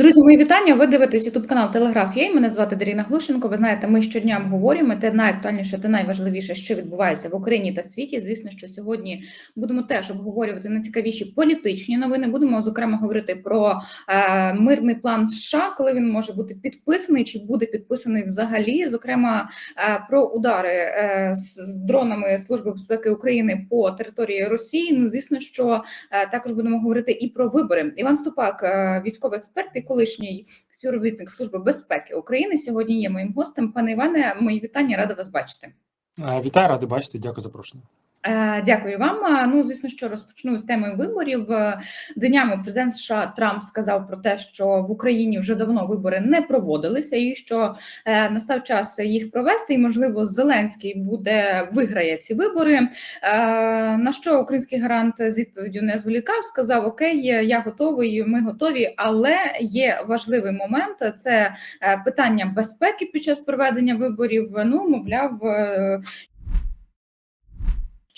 Друзі, мої вітання. Ви дивитесь Ютуб канал Телеграф. Я мене звати Даріна Глушенко. Ви знаєте, ми щодня обговорюємо те найактуальніше та найважливіше, що відбувається в Україні та світі. Звісно, що сьогодні будемо теж обговорювати найцікавіші політичні новини. Будемо зокрема говорити про е, мирний план США, коли він може бути підписаний, чи буде підписаний взагалі. Зокрема, е, про удари е, з, дронами Служби безпеки України по території Росії. Ну, звісно, що е, також будемо говорити і про вибори. Іван Ступак, е, військовий експерт колишній співробітник Служби безпеки України, сьогодні є моїм гостем. Пане Іване, мої вітання, рада вас бачити. Е, Вітаю, радий бачити. Дякую за запрошення. Е, Дякую вам. Е, Ну, звісно, що розпочну з теми виборів. Е, Днями президент США Трамп сказав про те, що в Україні вже давно вибори не проводилися, і що настав час їх провести. І можливо, Зеленський буде виграє ці вибори. На що український гарант з відповіддю не зволікав, сказав: Окей, я готовий, ми готові, але є важливий момент: це питання безпеки під час проведення виборів. Ну, мовляв.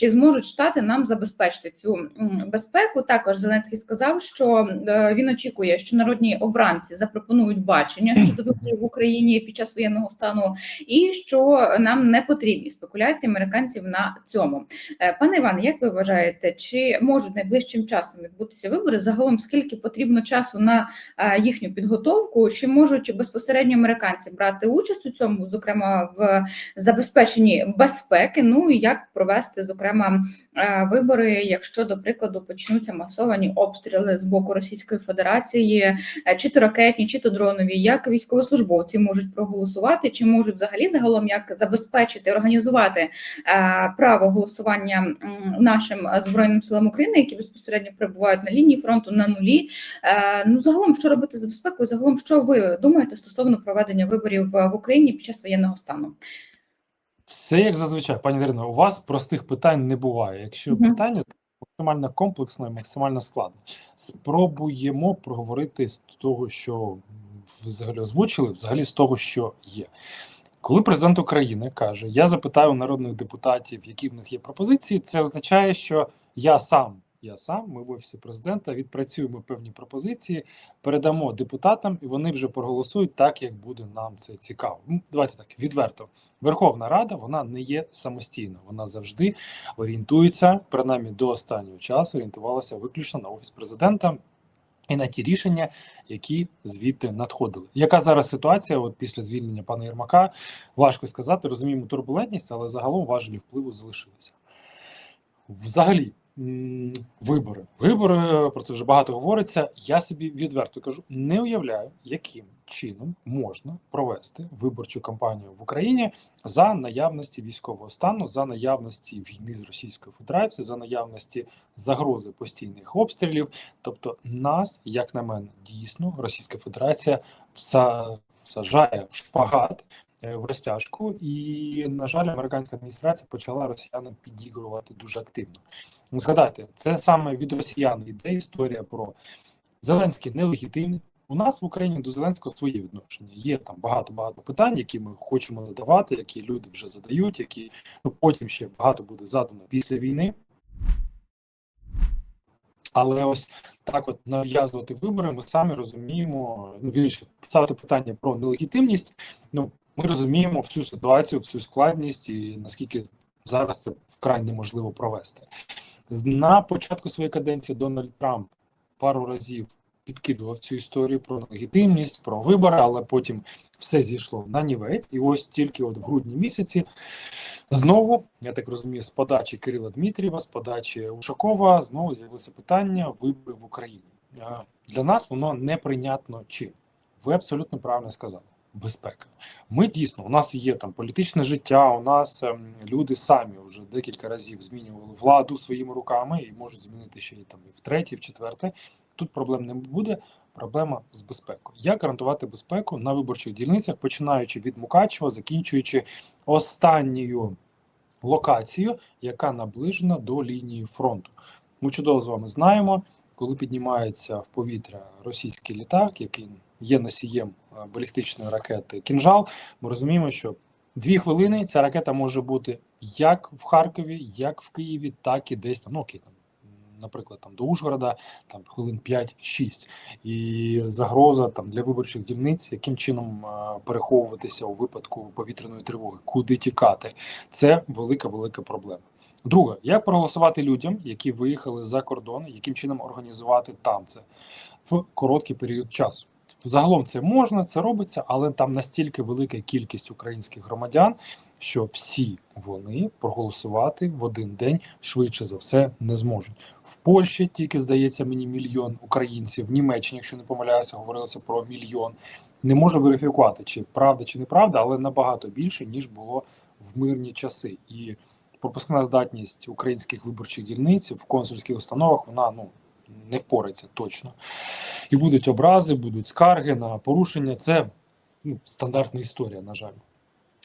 Чи зможуть штати нам забезпечити цю безпеку? Також Зеленський сказав, що е, він очікує, що народні обранці запропонують бачення щодо виборів в Україні під час воєнного стану, і що нам не потрібні спекуляції американців на цьому. Е, Пане Іване, як ви вважаєте, чи можуть найближчим часом відбутися вибори? Загалом скільки потрібно часу на е, їхню підготовку? Чи можуть безпосередньо американці брати участь у цьому, зокрема в забезпеченні безпеки? Ну і як провести зокрема е, вибори, якщо до прикладу почнуться масовані обстріли з боку Російської Федерації, е, чи то ракетні, чи то дронові, як військовослужбовці можуть проголосувати, чи можуть взагалі загалом як забезпечити організувати е, право голосування нашим збройним силам України, які безпосередньо перебувають на лінії фронту на нулі. Ну загалом, що робити з безпекою? Загалом, що ви думаєте стосовно проведення виборів в Україні під час воєнного стану? Все як зазвичай, пані Дарино, у вас простих питань не буває. Якщо Мгм. питання то максимально комплексно і максимально складно. Спробуємо проговорити з того, що ви взагалі озвучили, взагалі з того, що є. Коли президент України каже: Я запитаю народних депутатів, які в них є пропозиції, це означає, що я сам, я сам, ми в офісі президента відпрацюємо певні пропозиції, передамо депутатам, і вони вже проголосують так, як буде нам це цікаво. Ну, давайте так відверто. Верховна Рада вона не є самостійна, вона завжди орієнтується, принаймні до останнього часу орієнтувалася виключно на офіс президента. І на ті рішення, які звідти надходили. Яка зараз ситуація? От після звільнення пана Єрмака важко сказати, розуміємо турбулентність, але загалом важелі впливу залишилися. Взагалі, вибори. Вибори про це вже багато говориться. Я собі відверто кажу, не уявляю, яким чином можна провести виборчу кампанію в Україні за наявності військового стану, за наявності війни з Російською Федерацією, за наявності загрози постійних обстрілів. Тобто, нас, як на мене, дійсно Російська Федерація вса- сажає в шпагат. Е, В розтяжку, і на жаль, американська адміністрація почала росіянам підігрувати дуже активно. Ну, Згадайте, це саме від росіян йде історія про Зеленський нелегітимний. У нас в Україні до Зеленського своє відношення. Є там багато багато питань, які ми хочемо задавати, які люди вже задають, які ну потім ще багато буде задано після війни. Але ось так, от нав'язувати вибори, ми самі розуміємо. Ну вірніше, ставити питання про нелегітимність. Ну ми розуміємо всю ситуацію, всю складність і наскільки зараз це вкрай неможливо провести. На початку своєї каденції Дональд Трамп пару разів підкидував цю історію про легітимність, про вибори, але потім все зійшло на нівець. І ось тільки от в грудні місяці знову, я так розумію, з подачі Кирила Дмитрієва, з подачі Ушакова знову з'явилося питання виборів в Україні. Е, Для нас воно неприйнятно чим. Ви абсолютно правильно сказали. Безпека. Ми дійсно, у нас є там політичне життя, у нас ем, люди самі вже декілька разів змінювали владу своїми руками і можуть змінити ще й там і в третє, в четверте. Тут проблем не буде. Проблема з безпекою. Як гарантувати безпеку на виборчих дільницях, починаючи від Мукачева, закінчуючи останньою локацією, яка наближена до лінії фронту. Ми чудово з вами знаємо, коли піднімається в повітря російський літак, який є носієм балістичної ракети Кінжал. Ми розуміємо, що дві хвилини ця ракета може бути як в Харкові, як в Києві, так і десь там, ну окей, там наприклад, там до Ужгорода, там хвилин 5-6. І загроза там для виборчих дільниць, яким чином е, переховуватися у випадку повітряної тривоги, куди тікати, це велика велика проблема. Друге, як проголосувати людям, які виїхали за кордон, яким чином організувати там в короткий період часу. Загалом це можна, це робиться, але там настільки велика кількість українських громадян, що всі вони проголосувати в один день швидше за все не зможуть. В Польщі тільки здається мені мільйон українців, в Німеччині, якщо не помиляюся, говорилося про мільйон. Не можу верифікувати, чи правда, чи неправда, але набагато більше ніж було в мирні часи. І пропускна здатність українських виборчих дільниць в консульських установах вона ну не впорається точно. І будуть образи, будуть скарги на порушення. Це ну, стандартна історія, на жаль.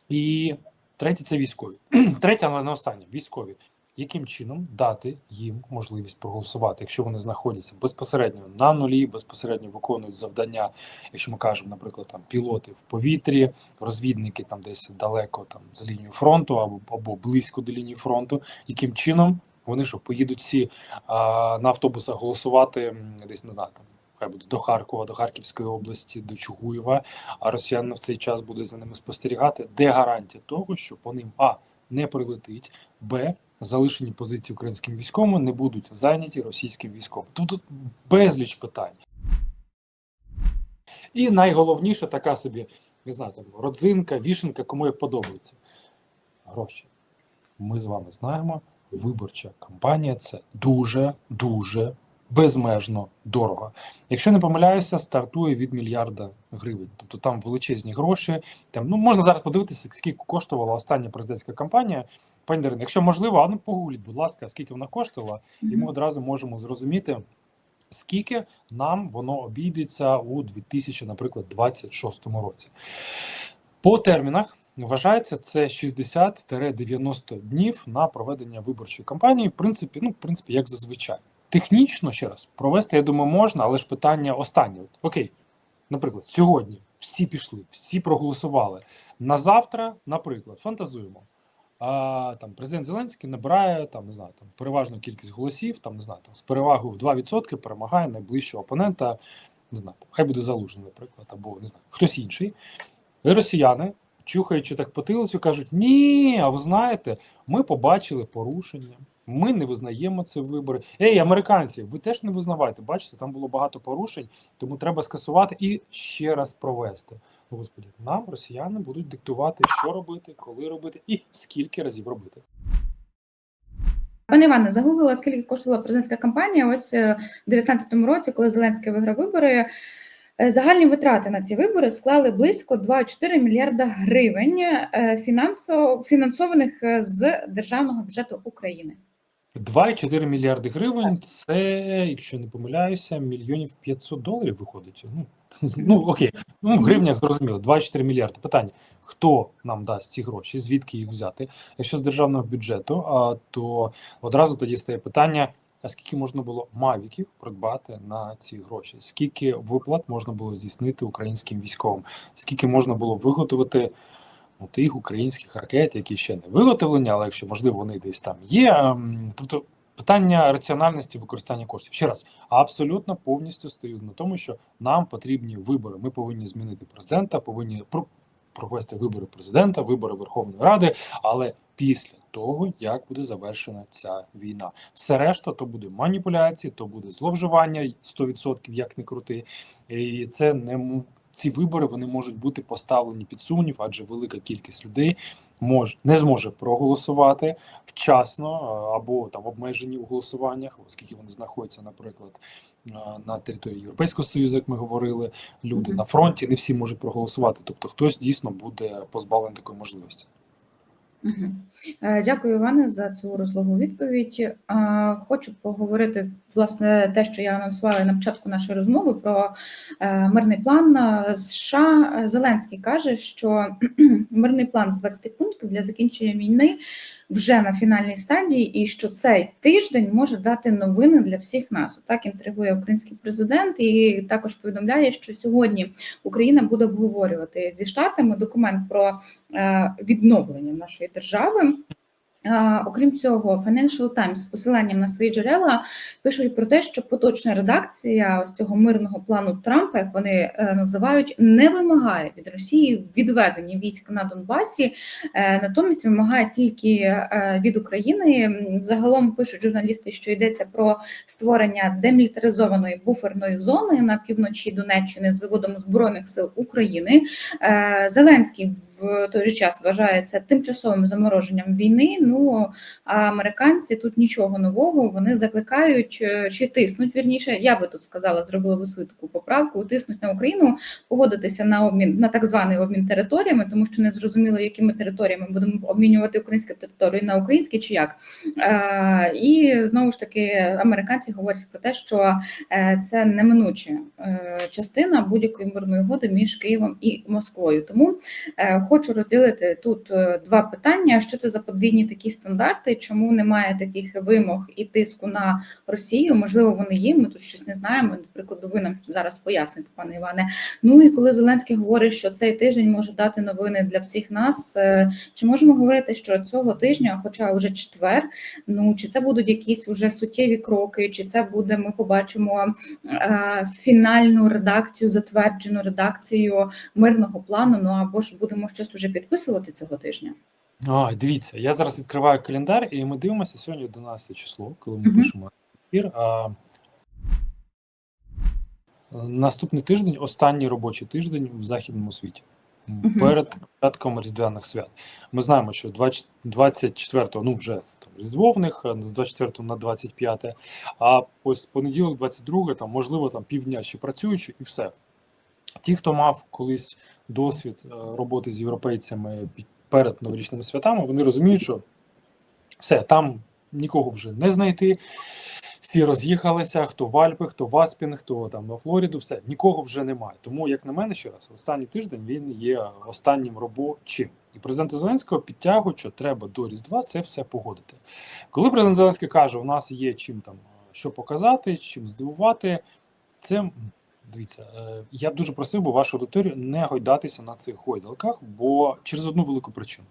І третє це військові. Третє, але не останнє військові. Яким чином дати їм можливість проголосувати, якщо вони знаходяться безпосередньо на нулі, безпосередньо виконують завдання, якщо ми кажемо, наприклад, там пілоти в повітрі, розвідники там десь далеко там за лінією фронту або або близько до лінії фронту, яким чином вони що поїдуть всі а, на автобусах голосувати десь не знаю там. Хай буде до Харкова, до Харківської області, до Чугуєва, а росіяни в цей час будуть за ними спостерігати. Де гарантія того, що по ним а не прилетить, б залишені позиції українським військовим не будуть зайняті російським військовим. Тут, тут безліч питань. І найголовніше така собі, не знаю, там родзинка, вішенка, кому як подобається. Гроші. Ми з вами знаємо, виборча кампанія це дуже дуже безмежно дорого. Якщо не помиляюся, стартує від мільярда гривень. Тобто там величезні гроші. Там ну можна зараз подивитися, скільки коштувала остання президентська кампанія. Пані Дарина, якщо можливо, а ну погугліть, будь ласка, скільки вона коштувала, і ми одразу можемо зрозуміти, скільки нам воно обійдеться у 2000, наприклад, 26 році. По термінах вважається це 60-90 днів на проведення виборчої кампанії. В принципі, ну, в принципі, як зазвичай. Технічно ще раз провести, я думаю, можна, але ж питання останнє. От, окей, наприклад, сьогодні всі пішли, всі проголосували. На завтра, наприклад, фантазуємо. А, там президент Зеленський набирає там, не знаю, там переважну кількість голосів, там не знаю, там з перевагою в 2% перемагає найближчого опонента. Не знаю, хай буде залужений, наприклад, або не знаю, хтось інший. І росіяни, чухаючи так потилицю, кажуть: ні, а ви знаєте, ми побачили порушення. Ми не визнаємо це вибори. Ей, американці, ви теж не визнавайте. Бачите, там було багато порушень, тому треба скасувати і ще раз провести. Господі, нам росіяни будуть диктувати, що робити, коли робити і скільки разів робити. Пане Іване, загуглила, скільки коштувала президентська кампанія. Ось е, в 2019 році, коли Зеленський виграв вибори, загальні витрати на ці вибори склали близько 2,4 мільярда гривень е, фінансованих е, з державного бюджету України. 2,4 мільярди гривень це, якщо не помиляюся, мільйонів 500 доларів виходить. Ну, ну окей, ну в гривнях зрозуміло, 2,4 мільярди. Питання: хто нам дасть ці гроші, звідки їх взяти? Якщо з державного бюджету, а, то одразу тоді стає питання: скільки можна було мавіків придбати на ці гроші? Скільки виплат можна було здійснити українським військовим? Скільки можна було виготовити? ну, тих українських ракет, які ще не виготовлені, але якщо можливо вони десь там є. ем, Тобто питання раціональності використання коштів. Ще раз, абсолютно повністю стою на тому, що нам потрібні вибори. Ми повинні змінити президента, повинні про- провести вибори президента, вибори Верховної Ради, але після того, як буде завершена ця війна, все решта то буде маніпуляції, то буде зловживання 100%, як не крути, і це не ці вибори вони можуть бути поставлені під сумнів, адже велика кількість людей може не зможе проголосувати вчасно або там обмежені у голосуваннях, оскільки вони знаходяться, наприклад, на території Європейського Союзу, як ми говорили, люди Мгм. на фронті не всі можуть проголосувати. Тобто, хтось дійсно буде позбавлений такої можливості. Е, Дякую, Іване, за цю розлогу відповідь. Е, Хочу поговорити власне те, що я анонсувала на початку нашої розмови про е, мирний план США. Зеленський каже, що мирний план з 20 пунктів для закінчення війни вже на фінальній стадії, і що цей тиждень може дати новини для всіх нас. Так інтригує український президент, і також повідомляє, що сьогодні Україна буде обговорювати зі штатами документ про е, відновлення нашої держави. Окрім цього, Financial Times з посиланням на свої джерела пишуть про те, що поточна редакція ось цього мирного плану Трампа, як вони е, називають, не вимагає від Росії відведення військ на Донбасі, е, натомість вимагає тільки е, від України. Загалом пишуть журналісти, що йдеться про створення демілітаризованої буферної зони на півночі Донеччини з виводом збройних сил України. Зеленський в той же час вважає це тимчасовим замороженням війни. Ну а американці тут нічого нового. Вони закликають е, чи тиснуть вірніше. Я би тут сказала, зробила би свою таку поправку. Тиснуть на Україну погодитися на обмін на так званий обмін територіями, тому що не зрозуміло, якими територіями будемо обмінювати українські території на українські чи як. Е, і знову ж таки американці говорять про те, що е, це неминуча частина будь-якої мирної угоди між Києвом і Москвою. Тому хочу розділити тут два питання: що це за подвійні такі стандарти, чому немає таких вимог і тиску на Росію? Можливо, вони є. Ми тут щось не знаємо. Наприклад, ви нам зараз поясните, пане Іване. Ну і коли Зеленський говорить, що цей тиждень може дати новини для всіх нас, е, чи можемо говорити, що цього тижня, хоча вже четвер, ну чи це будуть якісь уже суттєві кроки, чи це буде, ми побачимо е, фінальну редакцію, затверджену редакцію мирного плану. Ну або ж будемо щось уже підписувати цього тижня. А, дивіться, я зараз відкриваю календар, і ми дивимося сьогодні 11 число, коли ми Мгм. пишемо ефір. А, наступний тиждень, останній робочий тиждень в західному світі. М, Мгм. Перед початком різдвяних свят. Ми знаємо, що 24-го, ну вже там Різдво в них, з 24 на 25, а ось понеділок, 22, там, можливо, там півдня ще працюючи, і все. Ті, хто мав колись досвід е, роботи з європейцями під- перед новорічними святами, вони розуміють, що все, там нікого вже не знайти. Всі роз'їхалися, хто в Альпи, хто в Аспін, хто там на Флориду, все, нікого вже немає. Тому, як на мене, ще раз, останній тиждень він є останнім робочим. І президента Зеленського підтягують, що треба до Різдва це все погодити. Коли президент Зеленський каже, у нас є чим там що показати, чим здивувати, це дивіться, е, я дуже просив би вашу аудиторію не гойдатися на цих гойдалках, бо через одну велику причину.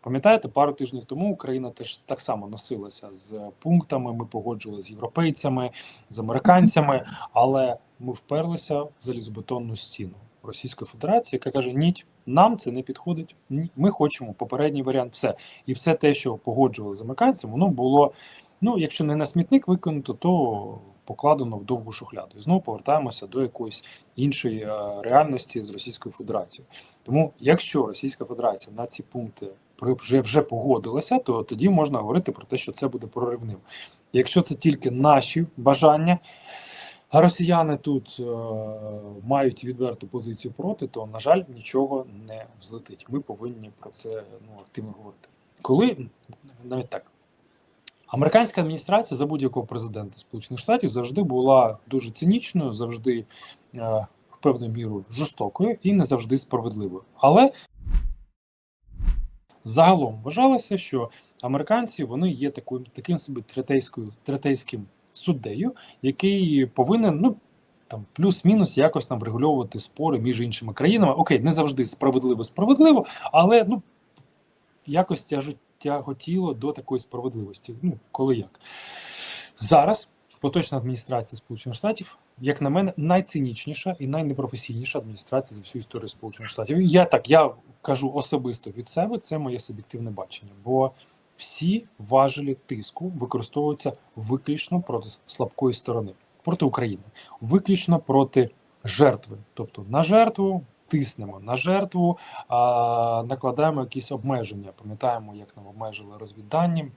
Пам'ятаєте, пару тижнів тому Україна теж так само носилася з пунктами. Ми погоджували з європейцями, з американцями, але ми вперлися в залізобетонну стіну Російської Федерації, яка каже: Ні, нам це не підходить. Ні, ми хочемо попередній варіант, все. І все те, що погоджували з американцями, воно було. Ну, якщо не на смітник виконано, то покладено в довгу шухляду. І знову повертаємося до якоїсь іншої е, реальності з Російською Федерацією. Тому, якщо Російська Федерація на ці пункти вже вже погодилася, то тоді можна говорити про те, що це буде проривним. Якщо це тільки наші бажання, а росіяни тут е, мають відверту позицію проти, то на жаль нічого не взлетить. Ми повинні про це ну, активно говорити. Коли навіть так. Американська адміністрація за будь-якого президента Сполучених Штатів завжди була дуже цинічною, завжди е, в певною мірою жорстокою і не завжди справедливою. Але загалом вважалося, що американці вони є таким, таким собі третейською третейським суддею, який повинен ну там плюс-мінус якось там врегульовувати спори між іншими країнами. Окей, не завжди справедливо справедливо, але ну якось тяжу- тяготіло до такої справедливості. Ну коли як зараз поточна адміністрація Сполучених Штатів, як на мене, найцинічніша і найнепрофесійніша адміністрація за всю історію Сполучених Штатів. Я так я кажу особисто від себе, це моє суб'єктивне бачення, бо всі важелі тиску використовуються виключно проти слабкої сторони, проти України, виключно проти жертви. Тобто на жертву тиснемо на жертву, накладаємо якісь обмеження. Пам'ятаємо, як нам обмежили розвіддані.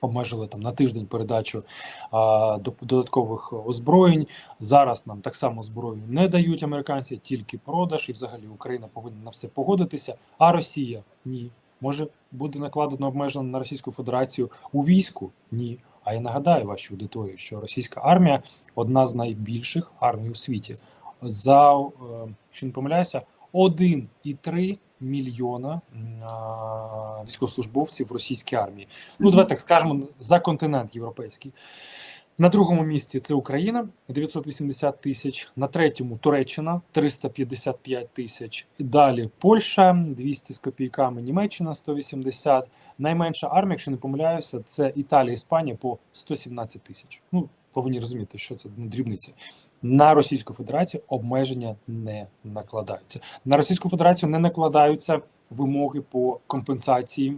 Обмежили там на тиждень передачу а, до- додаткових озброєнь. Зараз нам так само зброю не дають американці, тільки продаж, і взагалі Україна повинна на все погодитися. А Росія ні. Може буде накладено обмеження на Російську Федерацію у війську? Ні. А я нагадаю вашій аудиторії, що російська армія одна з найбільших армій у світі. За е, якщо не помиляюся, 1,3 мільйона військовослужбовців в російській армії. Ну, давайте так скажемо за континент європейський. На другому місці це Україна 980 тисяч, на третьому Туреччина 355 тисяч. Далі Польща 200 з копійками, Німеччина 180. Найменша армія, якщо не помиляюся, це Італія, Іспанія по 117 тисяч. Ну повинні розуміти, що це ну, дрібниці. На Російську Федерацію обмеження не накладаються. На Російську Федерацію не накладаються вимоги по компенсації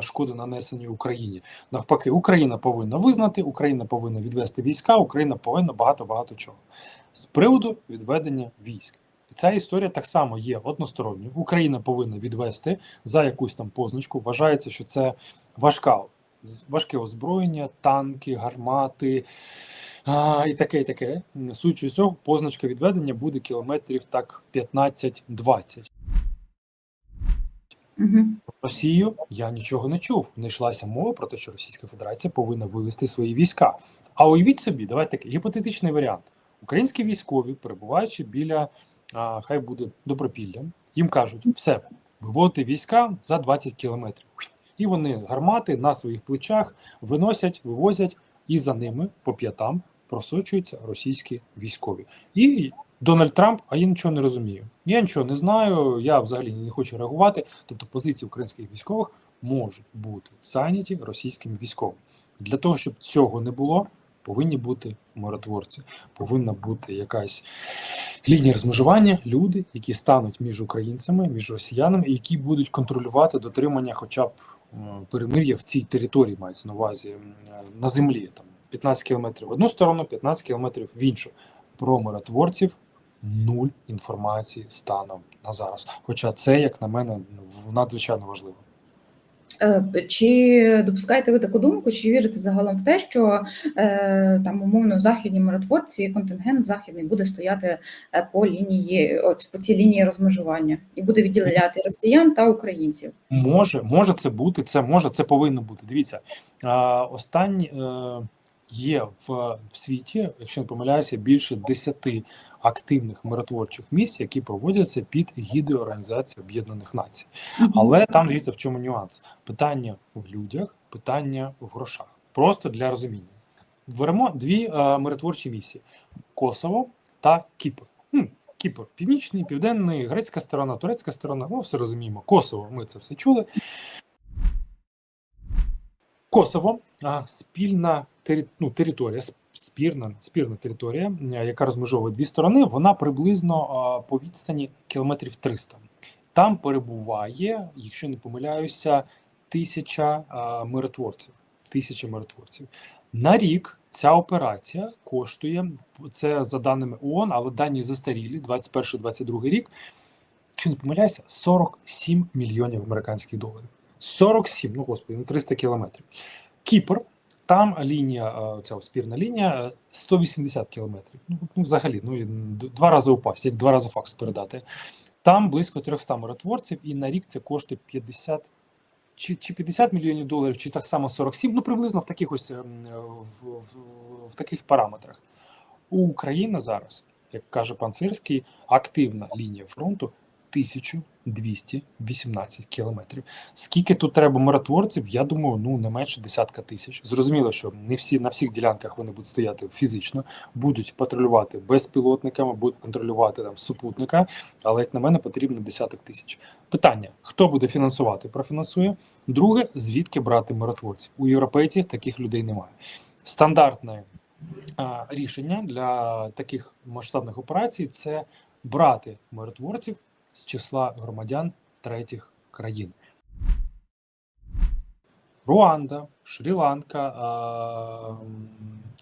шкоди, нанесені Україні. Навпаки, Україна повинна визнати, Україна повинна відвести війська, Україна повинна багато багато чого з приводу відведення військ. Ця історія так само є односторонньою. Україна повинна відвести за якусь там позначку. Вважається, що це важка важке озброєння, танки, гармати. А, і таке, і таке. Судячи з цього, позначка відведення буде кілометрів так 15-20. Угу. Росію я нічого не чув. Не йшлася мова про те, що Російська Федерація повинна вивести свої війська. А уявіть собі, давайте такий гіпотетичний варіант. Українські військові, перебуваючи біля, а, хай буде добропілля, їм кажуть, все, виводити війська за 20 кілометрів. І вони гармати на своїх плечах виносять, вивозять, і за ними по п'ятам просочуються російські військові. І Дональд Трамп, а я нічого не розумію. Я нічого не знаю, я взагалі не хочу реагувати. Тобто позиції українських військових можуть бути зайняті російськими військовими. Для того, щоб цього не було, повинні бути миротворці, повинна бути якась лінія розмежування, люди, які стануть між українцями, між росіянами, які будуть контролювати дотримання, хоча б перемир'я в цій території, мається на увазі на землі. Там 15 кілометрів в одну сторону, 15 кілометрів в іншу. Про миротворців нуль інформації станом на зараз. Хоча це, як на мене, ну, надзвичайно важливо. Е, Чи допускаєте ви таку думку, чи вірите загалом в те, що е, там умовно західні миротворці, контингент західний буде стояти е, по лінії, от по цій лінії розмежування і буде відділяти росіян та українців? Може, може це бути, це може, це повинно бути. Дивіться, останні е, є в, в світі, якщо не помиляюся, більше 10 активних миротворчих місій, які проводяться під гідою Організації Об'єднаних Націй. Але там дивіться, в чому нюанс: питання в людях, питання в грошах. Просто для розуміння. Беремо дві е, миротворчі місії: Косово та Кіпр. Хм, Кіпр північний, південний, грецька сторона, турецька сторона. Ну, все розуміємо. Коsovo, ми це все чули. Коsovo а, спільна ну, територія, спірна, спірна територія, яка розмежовує дві сторони, вона приблизно а, по відстані кілометрів 300. Там перебуває, якщо не помиляюся, тисяча а, миротворців. Тисяча миротворців. На рік ця операція коштує, це за даними ООН, але дані застарілі, 21-22 рік, якщо не помиляюся, 47 мільйонів американських доларів. 47, ну господи, ну 300 кілометрів. Кіпр, там лінія, е, ця спірна лінія, е, 180 кілометрів. Ну, ну взагалі, ну і два рази упасть, як два рази факс передати. Там близько 300 миротворців, і на рік це коштує 50 чи, чи 50 мільйонів доларів, чи так само 47, ну приблизно в таких ось ем, в, в, в таких параметрах. У України зараз, як каже пан Сирський, активна лінія фронту 1218 кілометрів. Скільки тут треба миротворців? Я думаю, ну не менше десятка тисяч. Зрозуміло, що не всі на всіх ділянках вони будуть стояти фізично, будуть патрулювати безпілотниками, будуть контролювати там супутника. Але як на мене, потрібно десяток тисяч. Питання: хто буде фінансувати? Профінансує. Друге, звідки брати миротворців? У європейців таких людей немає. Стандартне а, рішення для таких масштабних операцій це брати миротворців з числа громадян третіх країн. Руанда, Шрі-Ланка,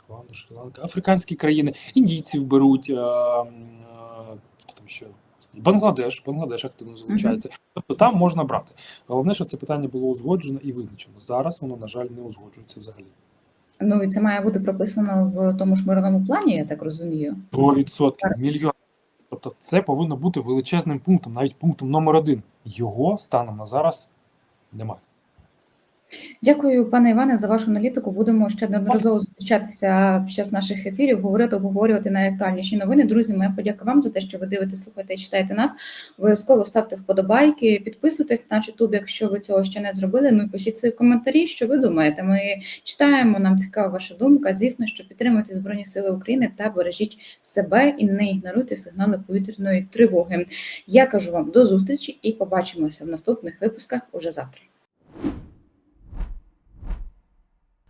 Руанда, Шрі-Ланка, африканські країни, індійців беруть, а, там ще Бангладеш, Бангладеш активно залучається. Тобто там можна брати. Головне, щоб це питання було узгоджено і визначено. Зараз воно, на жаль, не узгоджується взагалі. Ну і це має бути прописано в тому ж мирному плані, я так розумію. 100% мільйон. Тобто це повинно бути величезним пунктом, навіть пунктом номер один. Його станом на зараз немає. Дякую, пане Іване, за вашу аналітику. Будемо ще неодноразово зустрічатися під час наших ефірів, говорити, обговорювати найактуальніші новини. Друзі, моя подяка вам за те, що ви дивитесь, слухаєте і читаєте нас. Обов'язково ставте вподобайки, підписуйтесь на YouTube, якщо ви цього ще не зробили. Ну і пишіть свої коментарі, що ви думаєте. Ми читаємо, нам цікава ваша думка. Звісно, що підтримуйте Збройні Сили України та бережіть себе і не ігноруйте сигнали повітряної тривоги. Я кажу вам до зустрічі і побачимося в наступних випусках уже завтра.